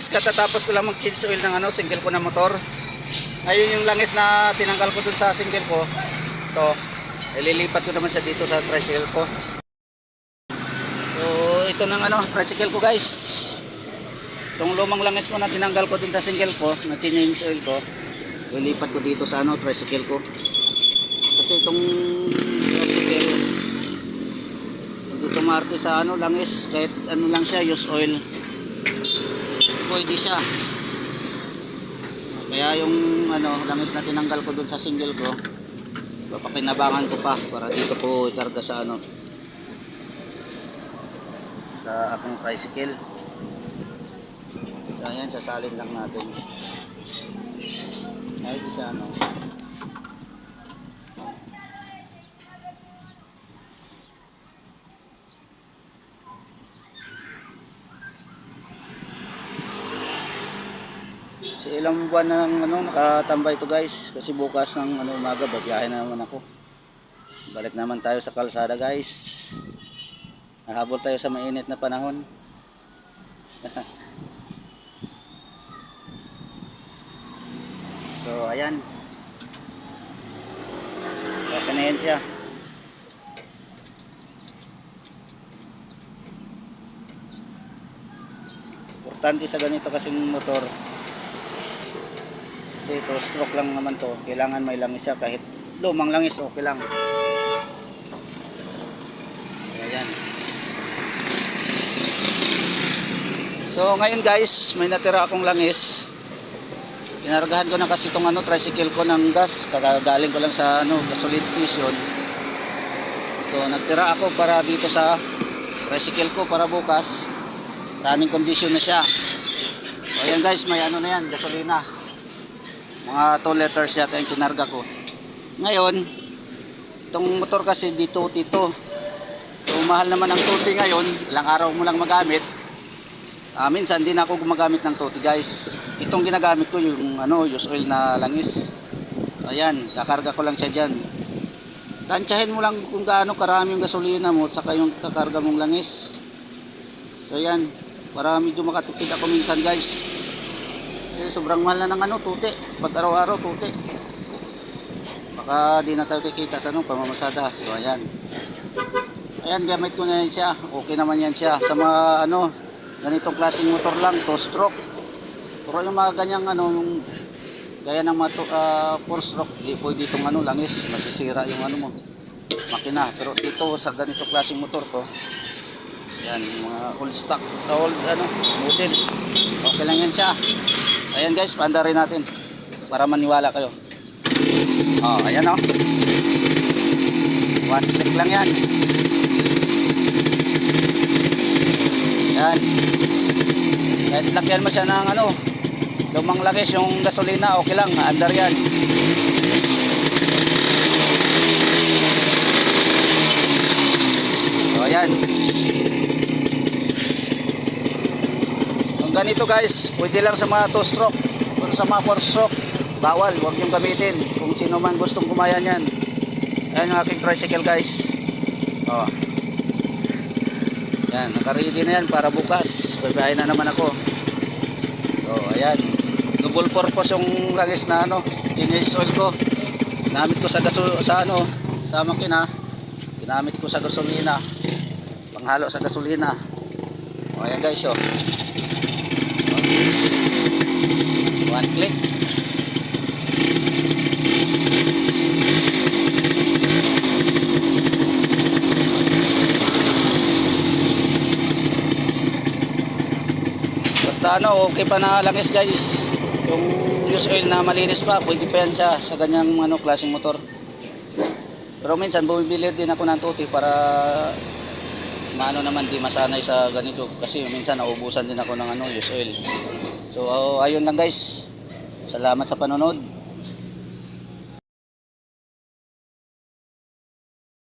guys, katatapos ko lang mag-change oil ng ano, single ko na motor. Ayun yung langis na tinanggal ko dun sa single ko. Ito, ililipat ko naman siya dito sa tricycle ko. So, ito ng ano, tricycle ko guys. Itong lumang langis ko na tinanggal ko dun sa single ko, na change oil ko, ililipat ko dito sa ano, tricycle ko. Kasi itong tricycle, hindi tumarte sa ano, langis, kahit ano lang siya, use oil pwede siya. Kaya yung ano langis na tinanggal ko dun sa single ko papakinabangan ko pa para dito ko ikarga sa ano sa aking tricycle. Ayan sasalin lang natin. Ay siya ano Si ilang buwan na nang ano, nakatambay to guys. Kasi bukas ng ano, umaga, babiyahe na naman ako. Balik naman tayo sa kalsada guys. Nahabol tayo sa mainit na panahon. so, ayan. Okay na yan siya. Importante sa ganito kasing motor kasi ito stroke lang naman to. Kailangan may langis siya. Kahit lumang langis okay lang. Ayan. So ngayon guys may natira akong langis. Pinargahan ko na kasi itong ano, tricycle ko ng gas. Kakagaling ko lang sa ano, gasoline station. So nagtira ako para dito sa tricycle ko para bukas. Running condition na siya. So ayan guys may ano na yan gasolina mga 2 liters yata yung pinarga ko. Ngayon itong motor kasi di tuti to. So mahal naman ang tuti ngayon ilang araw mo lang magamit Ah, minsan din ako gumagamit ng tuti guys. Itong ginagamit ko yung ano use oil na langis. Ayan kakarga ko lang siya dyan. Tansyahin mo lang kung gaano karami yung gasolina mo at saka yung kakarga mong langis. So ayan para medyo makatupid ako minsan guys kasi sobrang mahal na ng ano, tuti. Pag araw-araw, tuti. Baka di na tayo kikita sa ano, pamamasada. So, ayan. Ayan, gamit ko na yan siya. Okay naman yan siya. Sa mga ano, ganitong klaseng motor lang, two stroke. Pero yung mga ganyang ano, yung gaya ng mga uh, four stroke, di pwede itong ano, langis. Masisira yung ano mo, makina. Pero dito, sa ganito klaseng motor ko, yan, mga old stock, old ano, model. Okay lang yan siya. Ayan guys, paanda rin natin para maniwala kayo. Oh, ayan oh. One click lang yan. Yan. Kahit lakyan mo siya ng ano, lumang lakis yung gasolina, okay lang, andar yan. So, ayan. Yung ganito guys, pwede lang sa mga 2 stroke. Kung sa mga 4 stroke, bawal, huwag niyong gamitin. Kung sino man gustong kumaya niyan. Ayan yung aking tricycle guys. Oh. Yan, nakaready na yan para bukas. Babae na naman ako. So, ayan. Double purpose yung langis na ano, teenage oil ko. Ginamit ko sa gaso sa ano, sa makina. Ginamit ko sa gasolina. Panghalo sa gasolina. O, ayan guys, oh. One click. Basta ano, okay pa na langis guys. Yung use oil na malinis pa, pwede pa yan siya sa ganyang ano, klaseng motor. Pero minsan bumibili din ako ng tuti para maano naman di masanay sa ganito kasi minsan naubusan din ako ng ano use oil. So ayun lang guys. Salamat sa panonood.